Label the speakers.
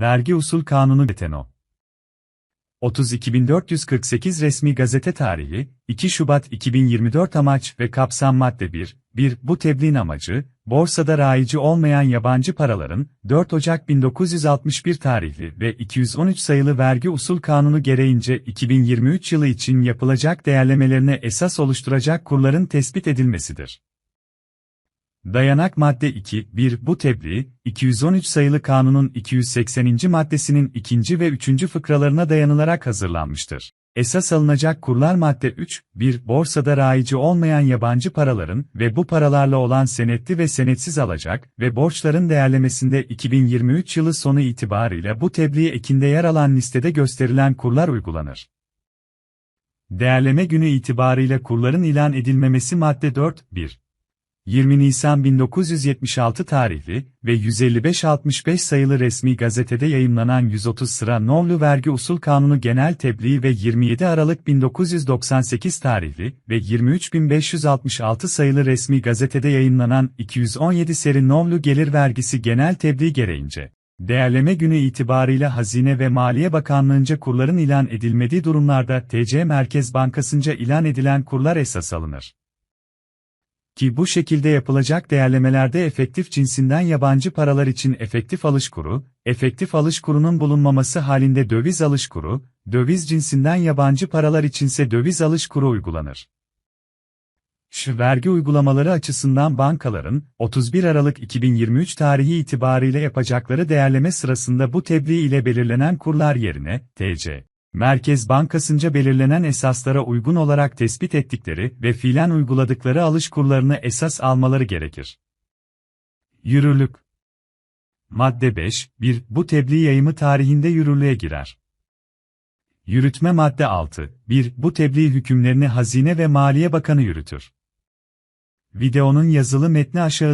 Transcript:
Speaker 1: Vergi Usul Kanunu Beteno 32448 resmi gazete tarihi, 2 Şubat 2024 amaç ve kapsam madde 1, 1. Bu tebliğin amacı, borsada raici olmayan yabancı paraların, 4 Ocak 1961 tarihli ve 213 sayılı vergi usul kanunu gereğince 2023 yılı için yapılacak değerlemelerine esas oluşturacak kurların tespit edilmesidir. Dayanak madde 2, 1. Bu tebliğ, 213 sayılı kanunun 280. maddesinin 2. ve 3. fıkralarına dayanılarak hazırlanmıştır. Esas alınacak kurlar madde 3, 1. Borsada raici olmayan yabancı paraların ve bu paralarla olan senetli ve senetsiz alacak ve borçların değerlemesinde 2023 yılı sonu itibarıyla bu tebliğ ekinde yer alan listede gösterilen kurlar uygulanır. Değerleme günü itibarıyla kurların ilan edilmemesi madde 4, 1. 20 Nisan 1976 tarihli ve 155-65 sayılı resmi gazetede yayımlanan 130 sıra Novlu Vergi Usul Kanunu Genel Tebliğ ve 27 Aralık 1998 tarihli ve 23566 sayılı resmi gazetede yayımlanan 217 seri Novlu Gelir Vergisi Genel Tebliğ gereğince, değerleme günü itibarıyla Hazine ve Maliye Bakanlığı'nca kurların ilan edilmediği durumlarda TC Merkez Bankası'nca ilan edilen kurlar esas alınır. Ki bu şekilde yapılacak değerlemelerde efektif cinsinden yabancı paralar için efektif alış kuru, efektif alış kurunun bulunmaması halinde döviz alış kuru, döviz cinsinden yabancı paralar içinse döviz alış kuru uygulanır. Şu vergi uygulamaları açısından bankaların 31 Aralık 2023 tarihi itibariyle yapacakları değerleme sırasında bu tebliğ ile belirlenen kurlar yerine TC Merkez Bankası'nca belirlenen esaslara uygun olarak tespit ettikleri ve fiilen uyguladıkları alış kurlarını esas almaları gerekir. Yürürlük Madde 5, 1. Bu tebliğ yayımı tarihinde yürürlüğe girer. Yürütme madde 6, 1. Bu tebliğ hükümlerini Hazine ve Maliye Bakanı yürütür. Videonun yazılı metni aşağıda